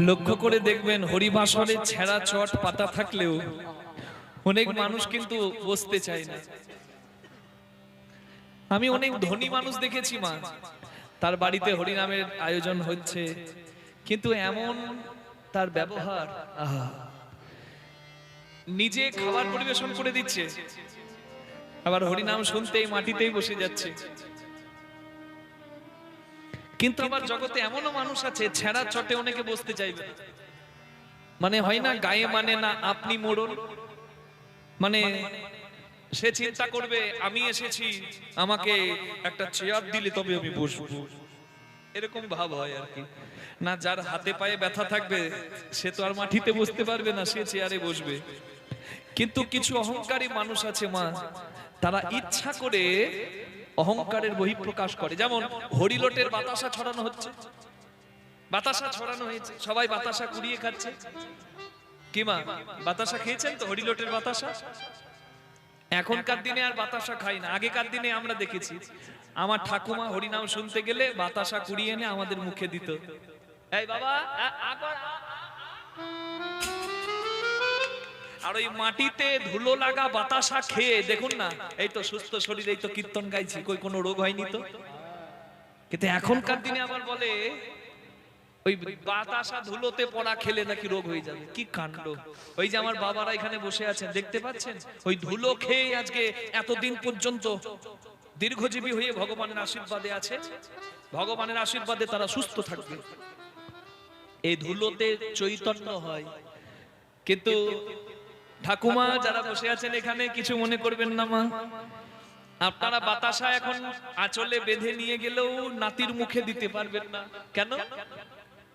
লক্ষ্য করে দেখবেন হরিবাসরে ছেঁড়া চট পাতা থাকলেও অনেক মানুষ কিন্তু বসতে চায় না। আমি অনেক ধনী মানুষ দেখেছি মা। তার বাড়িতে হরিনামের আয়োজন হচ্ছে। কিন্তু এমন তার ব্যবহার নিজে খাবার পরিবেশন করে দিচ্ছে। আবার হরিনাম শুনতেই মাটিতেই বসে যাচ্ছে। কিন্তু আবার জগতে এমনও মানুষ আছে, ছেঁড়া চটে অনেকে বসতে চাইবে মানে হয় না, গায়ে মানে না, আপনি মোড়ল। মানে সে চিন্তা করবে, আমি এসেছি, আমাকে একটা চেয়ার দিলে তবে আমি বসবো। এরকম ভাব হয় আর কি। না, যার হাতে পায়ে ব্যথা থাকবে, সে তো আর মাটিতে বসতে পারবে না, সে চেয়ারে বসবে। কিন্তু কিছু অহংকারী মানুষ আছে মা, তারা ইচ্ছা করে অহংকারের বহিঃপ্রকাশ করে যেমন হরিলোটের বাতাসা ছড়ানো হচ্ছে বাতাসা ছড়ানো হয়েছে সবাই বাতাসা কুড়িয়ে খাচ্ছে কি মা বাতাসা খেয়েছেন তো হরিলোটের বাতাসা এখনকার দিনে আর বাতাসা খাই না আগেকার দিনে আমরা দেখেছি আমার ঠাকুমা হরিনাম শুনতে গেলে বাতাসা কুড়িয়ে এনে আমাদের মুখে দিত এই বাবা আর ওই মাটিতে ধুলো লাগা বাতাসা খেয়ে, দেখুন না, এই তো সুস্থ শরীর এই তো কীর্তন গাইছি, কই কোনো রোগ হয়নি তো? কিন্তু এখনকার দিনে আবার বলে, ওই বাতাসা ধুলোতে পড়া খেলে নাকি রোগ হয়ে যাবে। কি কাণ্ড? ওই যে আমার বাবারা এখানে বসে আছেন, দেখতে পাচ্ছেন? ওই ধুলো খেয়ে আজকে এতদিন পর্যন্ত দীর্ঘজীবী হয়ে ভগবানের আশীর্বাদে আছে। ভগবানের আশীর্বাদে তারা সুস্থ থাকবে। এই ধুলোতে চৈতন্য হয়। কিন্তু ঠাকুমা যারা বসে আছেন এখানে কিছু মনে করবেন না মা? আপনারা বাতাসা এখন আঁচলে বেঁধে নিয়ে গেলেও নাতির মুখে দিতে পারবেন না। কেন?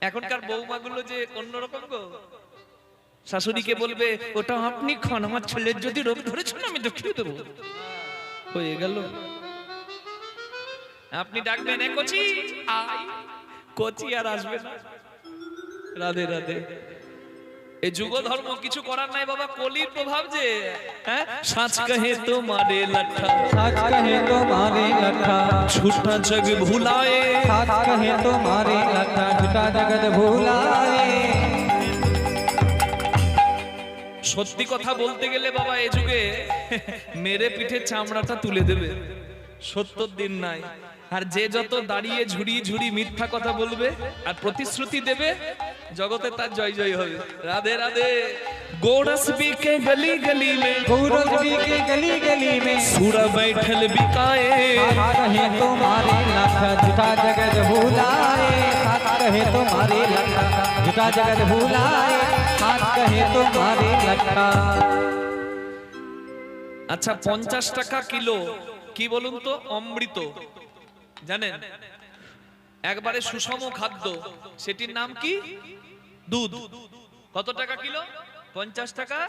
এখনকার বৌমাগুলো যে অন্যরকম গো। শাশুড়িকে বলবে ওটা আপনি খান আমার ছেলের যদি রোগ ধরেছেন আমি দেখিয়ে দেবো। হয়ে গেল। আপনি ডাকবেন এ কচি? কচি আর আসবে না। রাধে রাধে। যুগ ধর্ম কিছু করার নাই বাবা কলির প্রভাব যে। হ্যাঁ? সত্যি কথা বলতে গেলে বাবা এ যুগে মেরে পিঠে চামড়াটা তুলে দেবে। সত্তর দিন নাই। আর যে যত দাঁড়িয়ে ঝুড়ি ঝুড়ি মিথ্যা কথা বলবে আর প্রতিশ্রুতি দেবে জগতে তার জয় জয় হবে রাধে রাধে গোরস বিকে গলি গলি में सूरज भी के गली गली में सूरा बैठल बिकाए सच कहे तो मारे लट्ठा झूठा जगत भूलाए सच कहे तो मारे लट्ठा झूठा जगत भूलाए सच कहे तो मारे लट्ठा আচ্ছা পঞ্চাশ টাকা কিলো কি বলুন তো অমৃত জানেন একবারে সুষম খাদ্য। সেটির নাম কি? দুধ। কত টাকা কিলো? পঞ্চাশ টাকা?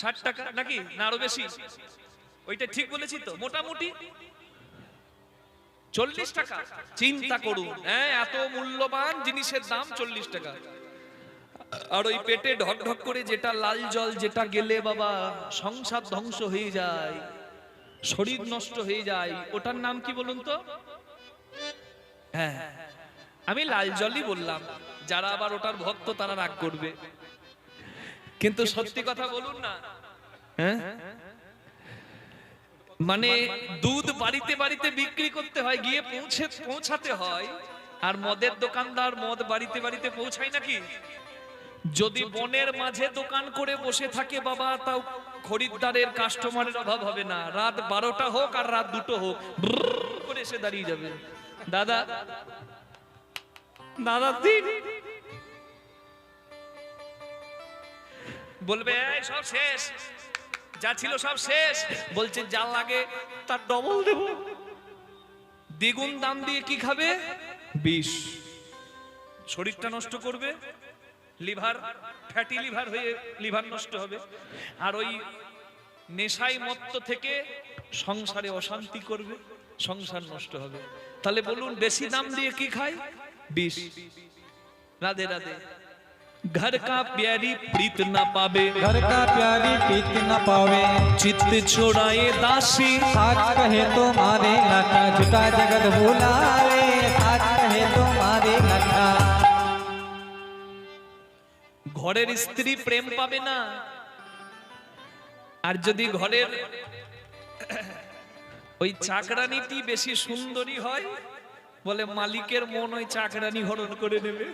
ষাট টাকা? নাকি? না, আরও বেশি? ওইটা ঠিক বলেছি তো? মোটামুটি? চল্লিশ টাকা। চিন্তা করুন হ্যাঁ এত মূল্যবান জিনিসের দাম চল্লিশ টাকা। আর ওই পেটে ঢক ঢক করে যেটা লাল জল, যেটা গেলে বাবা সংসার ধ্বংস হয়ে যায়, শরীর নষ্ট হয়ে যায়, ওটার নাম কি বলুন তো? হ্যাঁ। আমি লাল জলই বললাম, যারা আবার ওটার ভক্ত তারা রাগ করবে। কিন্তু সত্যি কথা বলুন না হ্যাঁ? মানে দুধ বাড়িতে বাড়িতে বিক্রি করতে হয়, গিয়ে পৌঁছে, পৌঁছাতে হয়, আর মদের দোকানদার মদ বাড়িতে বাড়িতে পৌঁছায় নাকি? যদি বনের মাঝে দোকান করে বসে থাকে বাবা, তাও খরিদ্দারের কাস্টমারের অভাব হবে না। রাত বারোটা হোক আর রাত দুটো হোক করে এসে দাঁড়িয়ে যাবে। দাদা দাদা দিন বলবে "এই, সব শেষ। যা ছিল সব শেষ। বলছে যা লাগে তার ডবল দেব। দ্বিগুণ দাম দিয়ে কি খাবে? বিষ। শরীরটা নষ্ট করবে লিভার ফ্যাটি লিভার হয়ে লিভার নষ্ট হবে। আর ওই নেশাই মত্ত থেকে সংসারে অশান্তি করবে। সংসার নষ্ট হবে তাহলে বলুন বেশি দাম দিয়ে কি খায় বিষ রাধে রাধে घर का प्यारी प्रीत न पावे घर का प्यारी पीत न पावे चित्त छोड़ाए दासी सच कहे तो मारे लट्ठा झूठा जगत भूलाए सच कहे तो मारे लट्ठा ঘরের স্ত্রী প্রেম পাবে না আর যদি ঘরের ওই চাকরানিটি বেশি সুন্দরী হয় বলে মালিকের মন ওই চাকরানি হরণ করে নেবে।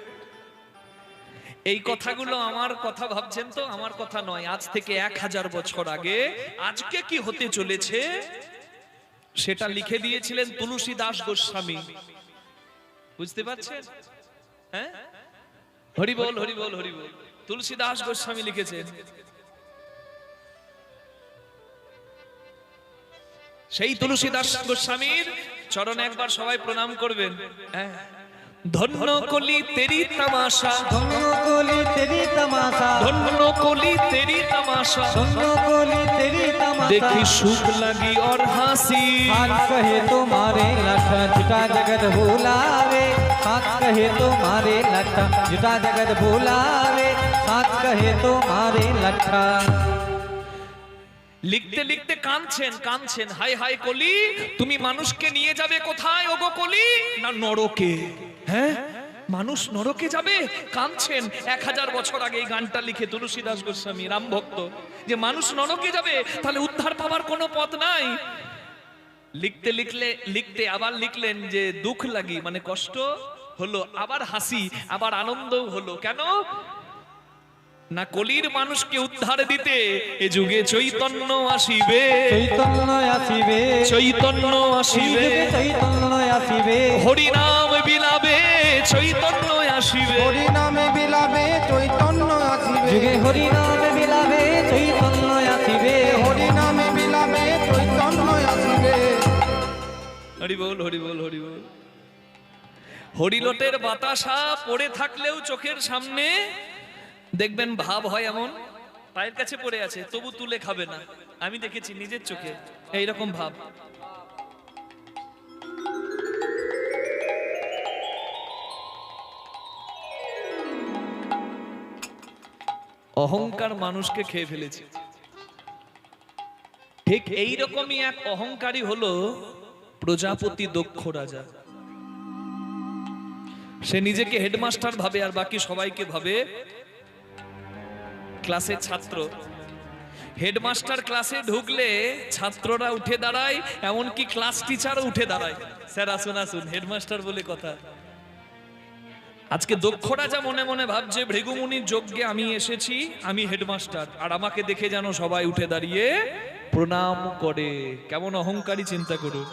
এই কথাগুলো আমার কথা ভাবছেন তো? আমার কথা নয় আজ থেকে এক হাজার বছর আগে আজকে কি হতে চলেছে? সেটা লিখে দিয়েছিলেন তুলসী দাস গোস্বামী। বুঝতে পারছেন? হ্যাঁ? হরি বল হরি বল হরি বল তুলসী দাস গোস্বামী লিখেছেন। সেই তুলসী দাস গোস্বামীর চরণে একবার সবাই প্রণাম করবেন হ্যাঁ। ধন্য কলি তেরি তামাশা ধন্য কোলি তেরি তমাশা ধন্য কলি তেরি তামাশা ধন্য কোলি তেরি তমাশা দেখি সুখ লাগি और হাসি हाथ कहे तुम्हारे लखा जुटा जगत भूलावे हाथ कहे तुम्हारे लखा जुटा जगत भूलावे हाथ कहे तुम्हारे लखा লিখতে লিখতে কাঁদছেন কাঁদছেন। হাই হাই কলি তুমি মানুষকে নিয়ে যাবে কোথায়? ওগো কলি না, নরকে। হ্যাঁ? মানুষ নরকে যাবে? কাঁদছেন। এক হাজার বছর আগে এই গানটা লিখে তুলসীদাস গোস্বামী, রাম ভক্ত, যে মানুষ নরকে যাবে, তাহলে উদ্ধার পাওয়ার কোনো পথ নাই। লিখতে লিখলে, লিখতে আবার লিখলেন যে দুঃখ লাগি মানে কষ্ট হলো, আবার হাসি, আবার আনন্দও হলো। কেন? না কলির মানুষকে উদ্ধার দিতে এ যুগে চৈতন্য আসিবে। চৈতন্য আসিবে। চৈতন্য আসিবে। যুগে চৈতন্য আসিবে। হরিনাম বিলাবে চৈতন্য আসিবে। হরি নামে বিলাবে চৈতন্য আসিবে। যুগে হরি নাম বিলাবে চৈতন্য আসিবে। হরি নামে বিলাবে চৈতন্য আসিবে। হরি বল হরি বল হরি বল। হরিলটের বাতাসা পড়ে থাকলেও চোখের সামনে দেখবেন ভাব হয় এমন। পায়ের কাছে পড়ে আছে, তবু তুলে খাবে না। আমি দেখেছি নিজের চোখে এইরকম ভাব। অহংকার মানুষকে খেয়ে ফেলেছে। ঠিক এই রকমই এক অহংকারী হলো প্রজাপতি দক্ষ রাজা। সে নিজেকে হেডমাস্টার ভাবে আর বাকি সবাইকে ভাবে ক্লাসের ছাত্র। হেডমাস্টার ক্লাসে ঢুকলে ছাত্ররা উঠে দাঁড়ায়, এমনকি ক্লাস টিচারও উঠে দাঁড়ায়। স্যার, আসুন আসুন হেডমাস্টার বলে কথা। আজকে দক্ষ যা মনে মনে ভাবছে, ভৃগুমুনির যজ্ঞে আমি এসেছি, আমি হেডমাস্টার আর আমাকে দেখে যেন সবাই উঠে দাঁড়িয়ে প্রণাম করে। কেমন অহংকারী চিন্তা করুন।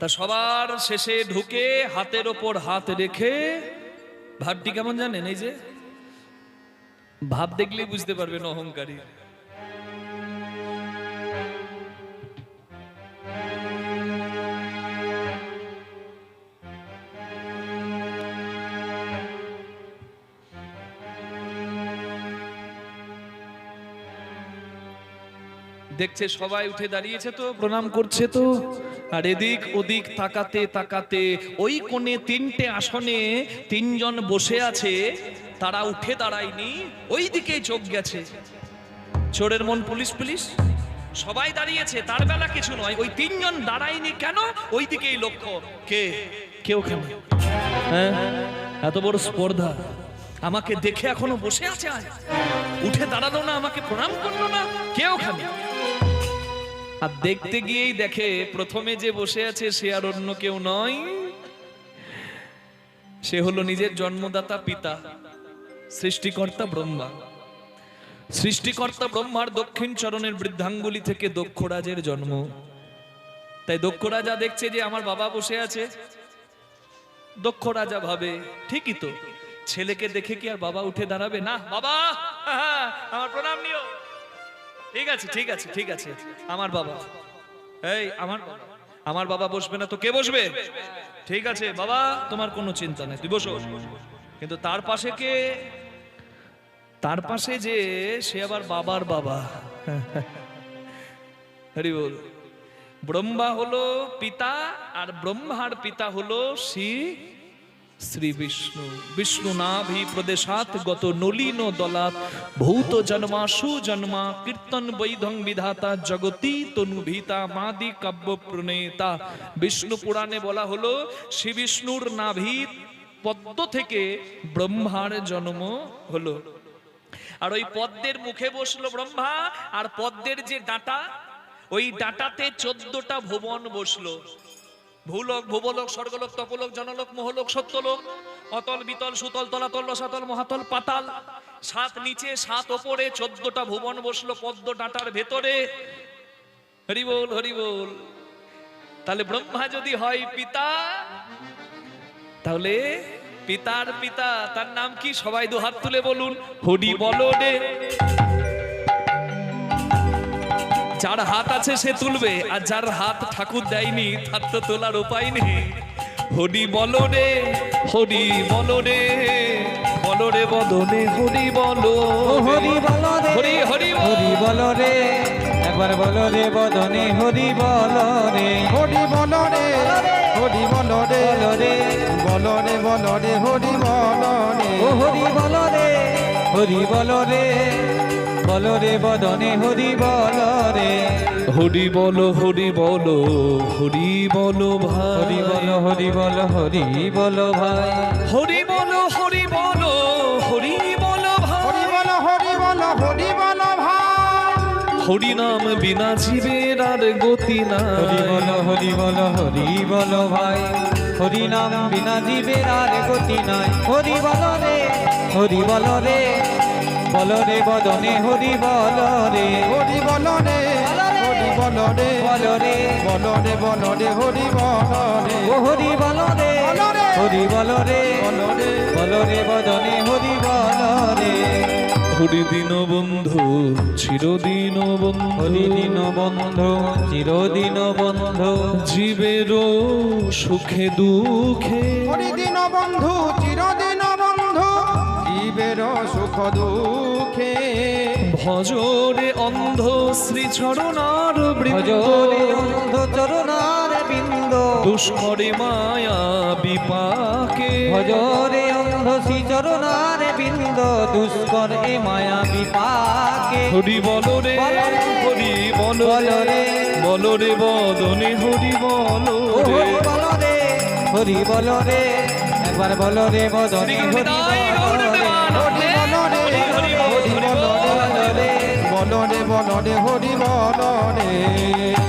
তা সবার শেষে ঢুকে হাতের ওপর হাত রেখে, ভাবটি কেমন জানেন এই যে? ভাব দেখলেই বুঝতে পারবেন অহংকারী। দেখছে সবাই উঠে দাঁড়িয়েছে তো, প্রণাম করছে তো। আর এদিক ওদিক তাকাতে তাকাতে ওই কোণে তিনটে আসনে তিনজন বসে আছে। তারা উঠে দাঁড়ায়নি ওই দিকেই চোখ গেছে। চোরের মন পুলিশ পুলিশ, সবাই দাঁড়িয়েছে, তার বেলা কিছু নয়, ওই তিনজন দাঁড়ায়নি কেন? ওই দিকেই লক্ষ্য, কে? কেউ কেন হ্যাঁ? এত বড় স্পর্ধা। আমাকে দেখে এখনও বসে আছে উঠে দাঁড়াল না, আমাকে প্রণাম করল না, কেউ ওখানে আর দেখতে গিয়েই দেখে, প্রথমে যে বসে আছে, সে আর অন্য কেউ নয়। সে হলো নিজের জন্মদাতা পিতা। সৃষ্টিকর্তা ব্রহ্মা। সৃষ্টিকর্তা ব্রহ্মার দক্ষিণ চরণের বৃদ্ধাঙ্গুলি থেকে দক্ষরাজের জন্ম। তাই দক্ষ রাজা দেখছে যে আমার বাবা বসে আছে। দক্ষ রাজা ভাবে, ঠিকই তো, ছেলেকে দেখে কি আর বাবা উঠে দাঁড়াবে? না, বাবা আমার প্রণাম নিও। ঠিক আছে ঠিক আছে ঠিক আছে, আমার বাবা। এই, আমার আমার বাবা বসবে না তো কে বসবে? ঠিক আছে, বাবা, তোমার কোনো চিন্তা নেই, তুই বসো। কিন্তু তার পাশে কে? তার পাশে যে সে আবার বাবার বাবা। হরি বল। ব্রহ্মা হলো পিতা আর ব্রহ্মার পিতা হলো শ্রী শ্রী বিষ্ণু। বিষ্ণু নাভি প্রদেশাত গত নলিন দলাত। ভৌত জন্মা সুজন্মা কীর্তন বৈধং বিধাতা, জগতি তনুভিতা, মাদি কাব্য প্রণেতা। বিষ্ণু পুরাণে বলা হলো, শ্রী বিষ্ণুর নাভি পদ্ম থেকে ব্রহ্মার জন্ম হলো। আর ওই পদ্মের মুখে বসল ব্রহ্মা, আর পদ্মের যে ডাটা, ওই ডাটাতে চোদ্দটা ভুবন বসল। ভূলোক, ভুবলোক, স্বর্গলোক, তপলোক, জনলোক, মোহলোক, সত্যলোক, অতল, বিতল, সুতল, তলাতল, রসাতল, মহাতল, পাতাল, সাত নিচে, সাত ওপরে চোদ্দটা ভুবন বসল পদ্ম ডাটার ভেতরে। হরি বল হরি বল তাহলে ব্রহ্মা যদি হয় পিতা তাহলে পিতার পিতা তার নাম কি? সবাই দু হাত তুলে বলুন। হরি বলো রে। যার হাত আছে সে তুলবে আর যার হাত ঠাকুর দেয়নি তার তো তোলার উপায় নেই। হরি বলো রে হরি বলো রে বলো রে বদনে হরি বলো হরি বল রে হরি হরি বল। হরি বল রে একবার বল রে বদনে হরি বল রে। হরি বল রে হরি বল রে বল রে। বল রে হরি বল রে। হরি বল রে হরি বল রে বল রে বদনে হরি বল রে। হরি বল হরি বল হরি বলো হরি ভাই বল হরি বল হরি বল ভাই। হরি বলো হরি নাম বিনা জীবের আর গতি না হরি বল হরি বল হরি বল ভাই হরি নাম বিনা জীবের আর গতি নাই হরি বল রে হরি বল রে বল রে বদনে হরি বল রে হরি বল রে হরি বল রে বল রে বল রে বল রে হরি বল রে ও হরি বল রে। হরি বল রে বল রে বল রে বদনে হরি বল রে হরি দিন বন্ধু চিরদিন বন্ধু। হরি দিন বন্ধু চিরদিন বন্ধু। জীবের সুখে দুঃখে। হরি দিন বন্ধু চিরদিন বন্ধু। জীবের সুখ দুঃখে। ভজরে অন্ধ শ্রী চরণার ভজরে অন্ধ চরণার বিন্দ। দুষ্করে মায়া বিপাকে। ভজরে অন্ধ শ্রী চরণার বিন্দ দুষ্কর এ মায়া বিপাকে হরি বল রে হরি বল রে বল রে বদনে হরি বল রে বল রে হরি বল রে একবার বল রে বদনে হরি। বল রে বল রে বল রে হরি বল রে